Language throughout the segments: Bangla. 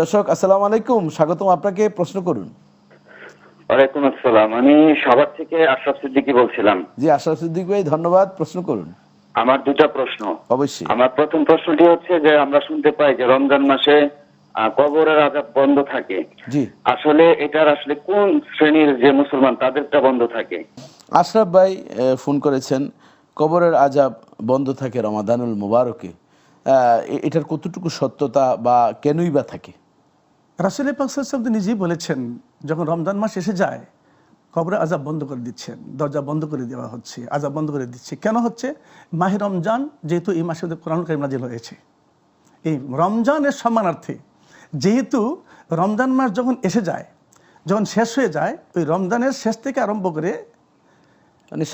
দর্শক আসসালামু আলাইকুম। স্বাগতম আপনাকে প্রশ্ন করুন। ওয়ালাইকুম আসসালাম। আমি সবার থেকে আশরাফ সিদ্দিকী বলছিলাম। জি আশরাফ সিদ্দিক ভাই ধন্যবাদ। প্রশ্ন করুন। আমার দুটা প্রশ্ন। অবশ্যই। আমার প্রথম প্রশ্নটি হচ্ছে যে আমরা শুনতে পাই যে রমজান মাসে কবরের আজাব বন্ধ থাকে। জি। আসলে এটার আসলে কোন শ্রেণির যে মুসলমান তাদেরটা বন্ধ থাকে? আশরাফ ভাই ফোন করেছেন কবরের আজাব বন্ধ থাকে রমাদানুল মুবারকে। এটার কতটুকু সত্যতা বা কেনই বা থাকে? রাসুল তো নিজেই বলেছেন যখন রমজান মাস এসে যায় কবরে আজাব বন্ধ করে দিচ্ছেন দরজা বন্ধ করে দেওয়া হচ্ছে আজাব বন্ধ করে দিচ্ছে। কেন হচ্ছে? মাহে রমজান যেহেতু এই মাসে কোরআন কারিম নাজিল হয়েছে। এই রমজানের সম্মানার্থে যেহেতু রমজান মাস যখন এসে যায় যখন শেষ হয়ে যায় ওই রমজানের শেষ থেকে আরম্ভ করে মানে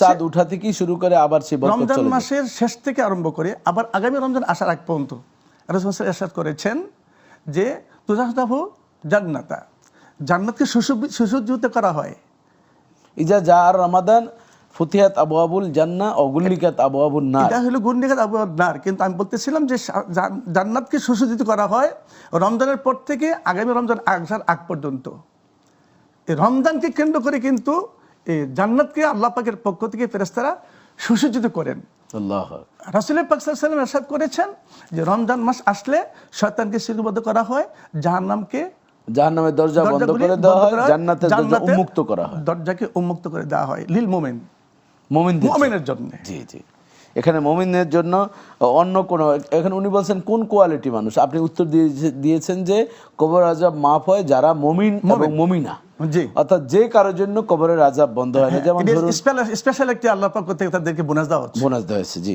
চাঁদ উঠা থেকেই শুরু করে আবার রমজান মাসের শেষ থেকে আরম্ভ করে আবার আগামী রমজান আসার আগ পর্যন্ত রসুল করেছেন যে তুজাহু জান্নাতা। জান্নাতকে সুসজ্জি- সুসজ্জিত করা হয়। ইজা যা আর রমাদান ফুতিহাত আবু আবুল জান্না অগুল্লিকাত আবু আবুল না এটা হলো গুন্ডিঘাত আবু নার। কিন্তু আমি বলতেছিলাম যে জান্নাতকে সুসজ্জিত করা হয় রমজানের পর থেকে আগামী রমজান আসার আগ পর্যন্ত। এই রমজানকে কেন্দ্র করে কিন্তু এই জান্নাতকে আল্লাহ পাকের পক্ষ থেকে ফেরেস্তারা সুসজ্জিত করেন। আল্লাহ। রাসুল পাকসাল্লাম এরশাদ করেছেন যে রমজান মাস আসলে শয়তানকে সিলবদ্ধ করা হয় জাহান্নামকে জাহান্নামের দরজা বন্ধ করে দেওয়া হয় জান্নাতের দরজা উন্মুক্ত করা হয়। দরজাকে উন্মুক্ত করে দেওয়া হয় লিল মোমেন। মোমেনের জন্য। জি জি। এখানে মমিনের জন্য অন্য কোন এখানে উনি বলছেন কোন কোয়ালিটি মানুষ? আপনি উত্তর দিয়েছেন যে কবর আজাব মাফ হয় যারা মমিন এবং মমিনা। জি। অর্থাৎ যে কারোর জন্য কবরের আজাব বন্ধ হয় না। যেমন স্পেশাল একটি আল্লাহ পক্ষ থেকে তাদেরকে বোনাস দেওয়া হচ্ছে। বোনাস দেওয়া হয়েছে জি।